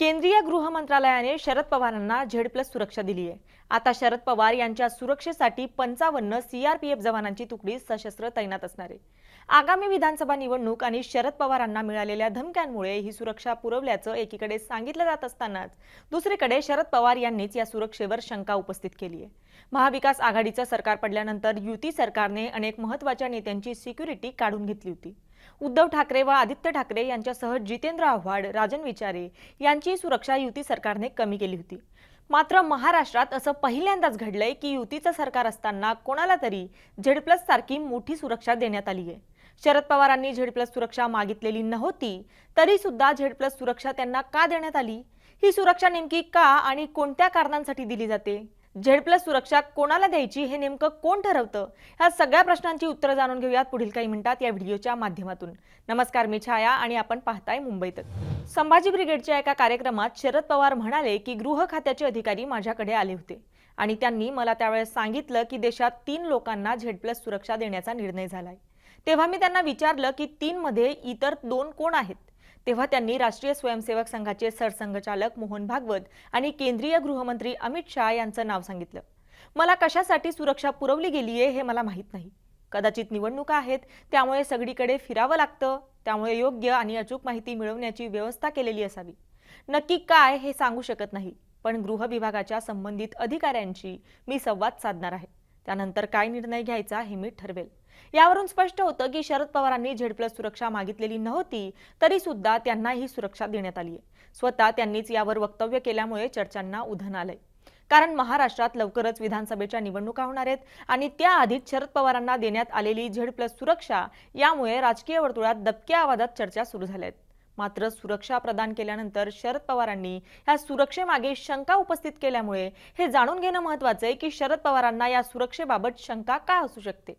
केंद्रीय गृह मंत्रालयाने शरद पवारांना झेड प्लस सुरक्षा दिली आहे आता शरद पवार यांच्या सुरक्षेसाठी पंचावन्न सीआरपीएफ जवानांची तुकडी सशस्त्र तैनात असणार. आहे आगामी विधानसभा निवडणूक आणि शरद पवारांना मिळालेल्या धमक्यांमुळे ही सुरक्षा पुरवल्याचं एकीकडे सांगितलं जात असतानाच दुसरीकडे शरद पवार यांनीच या सुरक्षेवर शंका उपस्थित केली आहे महाविकास आघाडीचं सरकार पडल्यानंतर युती सरकारने अनेक महत्त्वाच्या नेत्यांची सिक्युरिटी काढून घेतली होती. उद्धव ठाकरे व आदित्य ठाकरे यांच्यासह जितेंद्र आव्हाड राजन विचारे यांची सुरक्षा युती सरकारने कमी केली होती. मात्र महाराष्ट्रात असं पहिल्यांदाच घडलंय की युतीचं सरकार असताना कोणाला तरी झेड प्लस सारखी मोठी सुरक्षा देण्यात आली आहे. शरद पवारांनी झेड प्लस सुरक्षा मागितलेली नव्हती तरी सुद्धा झेड प्लस सुरक्षा त्यांना का देण्यात आली? ही सुरक्षा नेमकी का आणि कोणत्या कारणांसाठी दिली जाते? झेड प्लस सुरक्षा कोणाला द्यायची हे नेमकं कोण ठरवतं? ह्या सगळ्या प्रश्नांची उत्तरं जाणून घेऊयात पुढील काही मिनिटात या व्हिडिओच्या माध्यमातून. नमस्कार मी छाया आणि आपण पाहताय मुंबई संभाजी ब्रिगेडच्या एका कार्यक्रमात शरद पवार म्हणाले की गृह खात्याचे अधिकारी माझ्याकडे आले होते आणि त्यांनी मला त्यावेळेस सांगितलं की देशात तीन लोकांना झेड प्लस सुरक्षा देण्याचा निर्णय झालाय. तेव्हा मी त्यांना विचारलं की तीनमध्ये इतर दोन कोण आहेत? तेव्हा त्यांनी राष्ट्रीय स्वयंसेवक संघाचे सरसंघचालक मोहन भागवत आणि केंद्रीय गृहमंत्री अमित शहा यांचं नाव सांगितलं. मला कशासाठी सुरक्षा पुरवली गेली आहे हे मला माहीत नाही. कदाचित निवडणुका आहेत त्यामुळे सगळीकडे फिरावं लागतं त्यामुळे योग्य आणि अचूक माहिती मिळवण्याची व्यवस्था केलेली असावी. नक्की काय हे सांगू शकत नाही पण गृह विभागाच्या संबंधित अधिकाऱ्यांशी मी संवाद साधणार आहे. त्यानंतर काय निर्णय घ्यायचा हे मी ठरवेल. यावरून स्पष्ट होतं की शरद पवारांनी झेड प्लस सुरक्षा मागितलेली नव्हती तरी सुद्धा त्यांना ही सुरक्षा देण्यात आली आहे स्वतः त्यांनीच यावर वक्तव्य केल्यामुळे चर्चांना उधन आलंय. कारण महाराष्ट्रात लवकरच विधानसभेच्या निवडणुका होणार आहेत आणि त्याआधीच शरद पवारांना देण्यात आलेली झेड प्लस सुरक्षा यामुळे राजकीय वर्तुळात दबक्या आवाजात चर्चा सुरू झाल्या आहेत मात्र सुरक्षा प्रदान केल्यानंतर शरद पवारांनी या सुरक्षेमागे शंका उपस्थित केल्यामुळे हे जाणून घेणं महत्वाचं आहे की शरद पवारांना या सुरक्षेबाबत शंका का असू शकते?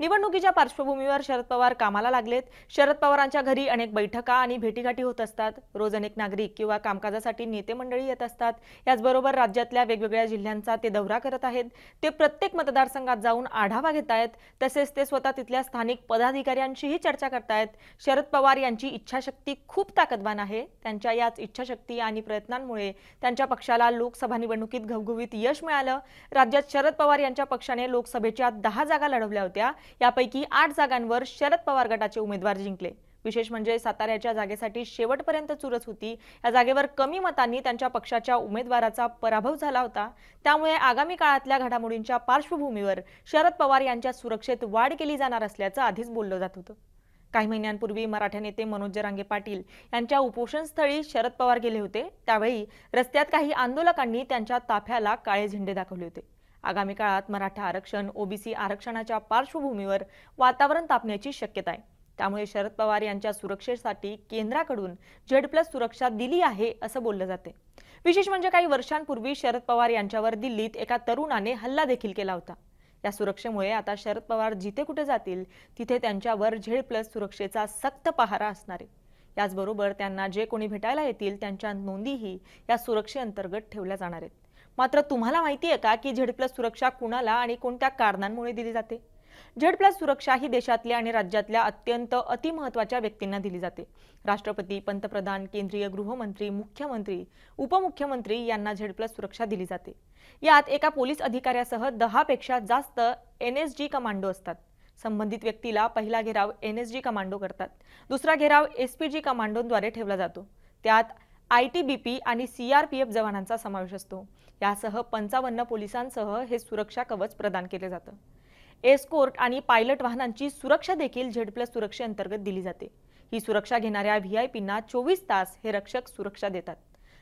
निवडणुकीच्या पार्श्वभूमीवर शरद पवार कामाला लागलेत. शरद पवारांच्या घरी अनेक बैठका आणि भेटीगाठी होत असतात. रोज अनेक नागरिक किंवा कामकाजासाठी नेते मंडळी येत असतात. याचबरोबर राज्यातल्या वेगवेगळ्या जिल्ह्यांचा ते दौरा करत आहेत. ते प्रत्येक मतदारसंघात जाऊन आढावा घेत आहेत तसेच ते स्वतः तिथल्या स्थानिक पदाधिकाऱ्यांशीही चर्चा करतायत. शरद पवार यांची इच्छाशक्ती खूप ताकदवान आहे. त्यांच्या याच इच्छाशक्ती आणि प्रयत्नांमुळे त्यांच्या पक्षाला लोकसभा निवडणुकीत घवघवीत यश मिळालं. राज्यात शरद पवार यांच्या पक्षाने लोकसभेच्या दहा जागा लढवल्या होत्या. यापैकी आठ जागांवर शरद पवार गटाचे उमेदवार जिंकले. विशेष म्हणजे साताऱ्याच्या जागेसाठी शेवटपर्यंत चुरस होती. या जागेवर कमी मतांनी त्यांच्या पक्षाच्या उमेदवाराचा पराभव झाला होता. त्यामुळे आगामी काळातल्या घडामोडींच्या पार्श्वभूमीवर शरद पवार यांच्या सुरक्षेत वाढ केली जाणार असल्याचं आधीच बोललं जात होतं. काही महिन्यांपूर्वी मराठा नेते मनोज जरांगे पाटील यांच्या उपोषणस्थळी शरद पवार गेले होते. त्यावेळी रस्त्यात काही आंदोलकांनी त्यांच्या ताफ्याला काळे झेंडे दाखवले होते. आगामी काळात मराठा आरक्षण ओबीसी आरक्षणाच्या पार्श्वभूमीवर वातावरण तापण्याची शक्यता आहे. त्यामुळे शरद पवार यांच्या सुरक्षेसाठी केंद्राकडून झेड प्लस सुरक्षा दिली आहे असं बोललं जाते. विशेष म्हणजे काही वर्षांपूर्वी शरद पवार यांच्यावर दिल्लीत एका तरुणाने हल्ला देखील केला होता. या सुरक्षेमुळे आता शरद पवार जिथे कुठे जातील तिथे त्यांच्यावर झेड प्लस सुरक्षेचा सक्त पहारा असणार आहे. याचबरोबर त्यांना जे कोणी भेटायला येतील त्यांच्या नोंदीही या सुरक्षेअंतर्गत ठेवल्या जाणार आहेत. मात्र तुम्हाला माहिती आहे का की झेड प्लस सुरक्षा कुणाला आणि कोणत्या कारणांमुळे दिली जाते? झेड प्लस सुरक्षा ही देशातल्या आणि राज्यातल्या अत्यंत अतिमहत्वाच्या व्यक्तींना दिली जाते. राष्ट्रपती पंतप्रधान केंद्रीय गृहमंत्री मुख्यमंत्री उपमुख्यमंत्री यांना झेड प्लस सुरक्षा दिली जाते. यात एका पोलीस अधिकाऱ्यासह दहापेक्षा जास्त एन एस जी कमांडो असतात. संबंधित व्यक्तीला पहिला घेराव एन एस जी कमांडो करतात. दुसरा घेराव एस पी जी कमांडोद्वारे ठेवला जातो. त्यात आय टी बी पी आणि सी आर पी एफ जवानांचा समावेश असतो. यासह पंचावन्न पोलिसांसह हे सुरक्षा कवच प्रदान केले जातं. एस्कोर्ट आणि पायलट वाहनांची सुरक्षा देखील झेड प्लस सुरक्षेअंतर्गत दिली जाते. ही सुरक्षा घेणाऱ्या व्ही आय पींना चोवीस तास हे रक्षक सुरक्षा देतात.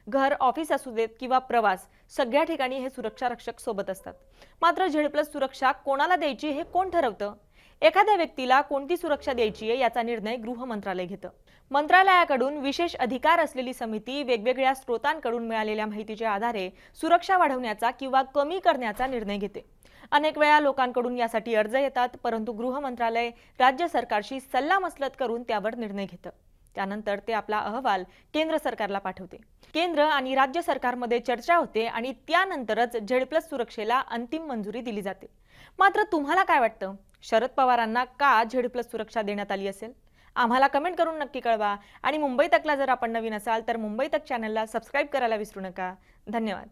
घर ऑफिस असू देत किंवा प्रवास सगळ्या ठिकाणी हे सुरक्षा रक्षक सोबत असतात. मात्र झेड प्लस सुरक्षा कोणाला द्यायची हे कोण ठरवतं? एखाद्या व्यक्तीला कोणती सुरक्षा द्यायची आहे याचा निर्णय गृह मंत्रालय घेतं. मंत्रालयाकडून विशेष अधिकार असलेली समिती वेगवेगळ्या स्रोतांकडून मिळालेल्या माहितीच्या आधारे सुरक्षा वाढवण्याचा किंवा कमी करण्याचा निर्णय घेते. अनेक वेळा लोकांकडून यासाठी अर्ज येतात परंतु गृह मंत्रालय राज्य सरकारशी सल्लामसलत करून त्यावर निर्णय घेतं. त्यानंतर ते आपला अहवाल केंद्र सरकारला पाठवते. केंद्र आणि राज्य सरकारमध्ये चर्चा होते आणि त्यानंतरच झेड प्लस सुरक्षेला अंतिम मंजुरी दिली जाते. मात्र तुम्हाला काय वाटतं? शरद पवारांना का झेड प्लस सुरक्षा देण्यात आली असेल? आम्हाला कमेंट करून नक्की कळवा. आणि मुंबई तकला जर आपण नवीन असाल तर मुंबई तक चॅनलला सबस्क्राईब करायला विसरू नका. धन्यवाद.